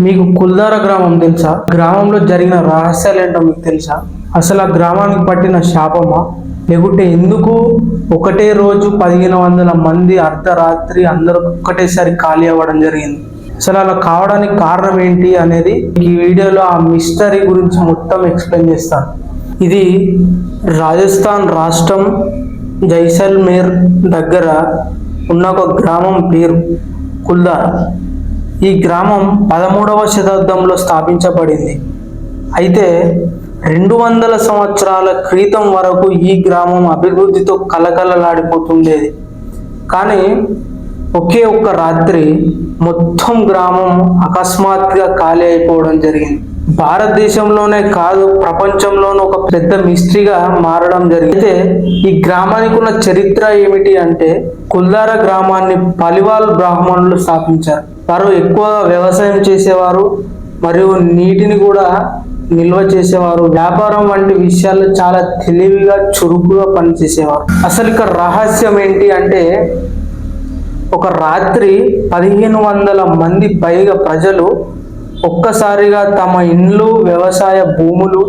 మీకు కుల్దార గ్రామం తెలుసా? గ్రామంలో జరిగిన రహస్యాలు ఏంటో మీకు తెలుసా? అసలు ఆ గ్రామానికి పట్టిన శాపమా? లేకుంటే ఎందుకు ఒకటే రోజు పదిహేను వందల మంది అర్ధరాత్రి అందరూ ఒక్కటేసారి ఖాళీ అవ్వడం జరిగింది? అసలు అలా కావడానికి కారణం ఏంటి అనేది ఈ వీడియోలో ఆ మిస్టరీ గురించి మొత్తం ఎక్స్ప్లెయిన్ చేస్తాను. ఇది రాజస్థాన్ రాష్ట్రం జైసల్మేర్ దగ్గర ఉన్న ఒక గ్రామం పేరు కుల్దారా. ఈ గ్రామం పదమూడవ శతాబ్దంలో స్థాపించబడింది. అయితే రెండు వందల సంవత్సరాల క్రితం వరకు ఈ గ్రామం అభివృద్ధితో కలకలలాడిపోతుండేది కానీ ఒకే ఒక్క రాత్రి మొత్తం గ్రామం అకస్మాత్తుగా ఖాళీ అయిపోవడం జరిగింది. భారతదేశంలోనే కాదు ప్రపంచంలోనూ ఒక పెద్ద మిస్టరీగా మారడం జరిగింది. అయితే ఈ గ్రామానికి ఉన్న చరిత్ర ఏమిటి అంటే కుల్దార గ్రామాన్ని పలివాల్ బ్రాహ్మణులు స్థాపించారు. వారు ఎక్కువగా వ్యవసాయం చేసేవారు మరియు నీటిని కూడా నిల్వ చేసేవారు. వ్యాపారం వంటి విషయాల్లో చాలా తెలివిగా చురుకుగా పనిచేసేవారు. అసలు ఇక రహస్యం ఏంటి అంటే ఒక రాత్రి పదిహేను వందల మంది పైగా ప్రజలు ఒక్కసారిగా తమ ఇండ్లు వ్యవసాయ భూములు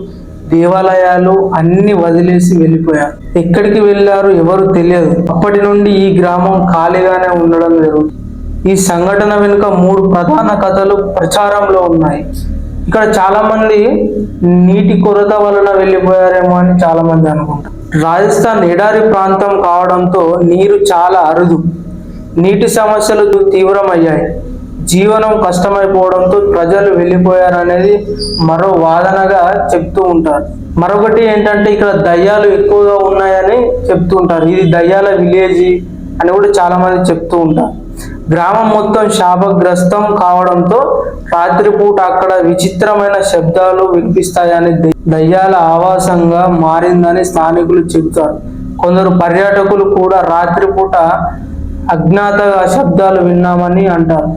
దేవాలయాలు అన్ని వదిలేసి వెళ్ళిపోయారు. ఎక్కడికి వెళ్ళారు ఎవరు తెలియదు. అప్పటి నుండి ఈ గ్రామం ఖాళీగానే ఉండడం జరుగుతుంది ఈ సంఘటన వెనుక మూడు ప్రధాన కథలు ప్రచారంలో ఉన్నాయి. ఇక్కడ చాలా మంది నీటి కొరత వలన వెళ్ళిపోయారేమో అని చాలా మంది అనుకుంటారు. రాజస్థాన్ ఎడారి ప్రాంతం కావడంతో నీరు చాలా అరుదు. నీటి సమస్యలు తీవ్రమయ్యాయి. జీవనం కష్టమైపోవడంతో ప్రజలు వెళ్ళిపోయారనేది మరో వాదనగా చెప్తూ ఉంటారు. మరొకటి ఏంటంటే ఇక్కడ దయ్యాలు ఎక్కువగా ఉన్నాయని చెప్తూ ఉంటారు. ఇది దయ్యాల విలేజ్ అని కూడా చాలా మంది చెప్తూ ఉంటారు. గ్రామం మొత్తం శాపగ్రస్తం కావడంతో రాత్రిపూట అక్కడ విచిత్రమైన శబ్దాలు వినిపిస్తాయని దయ్యాల ఆవాసంగా మారిందని స్థానికులు చెబుతారు. కొందరు పర్యాటకులు కూడా రాత్రిపూట అజ్ఞాత శబ్దాలు విన్నామని అంటారు.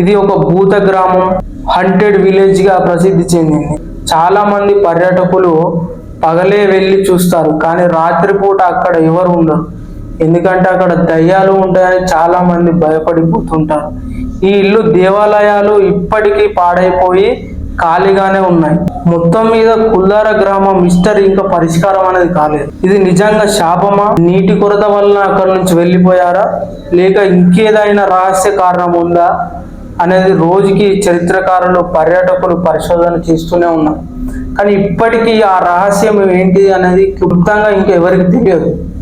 ఇది ఒక భూత గ్రామం హంటెడ్ విలేజ్గా ప్రసిద్ధి చెందింది. చాలా మంది పర్యాటకులు పగలే వెళ్ళి చూస్తారు కానీ రాత్రిపూట అక్కడ ఎవరు ఉండరు. ఎందుకంటే అక్కడ దయ్యాలు ఉంటాయని చాలా మంది భయపడిపోతుంటారు. ఈ ఇల్లు దేవాలయాలు ఇప్పటికీ పాడైపోయి ఖాళీగానే ఉన్నాయి. మొత్తం మీద కుల్లార గ్రామం మిస్టర్ ఇంకా పరిష్కారం అనేది కాలేదు. ఇది నిజంగా శాపమా? నీటి కొరత వలన అక్కడ నుంచి వెళ్ళిపోయారా? లేక ఇంకేదైనా రహస్య కారణం ఉందా? అనేది రోజుకి చరిత్రకారులు పర్యాటకులు పరిశోధన చేస్తూనే ఉన్నారు. కానీ ఇప్పటికీ ఆ రహస్యం ఏంటి అనేది క్లుప్తంగా ఇంకా ఎవరికి తెలియదు.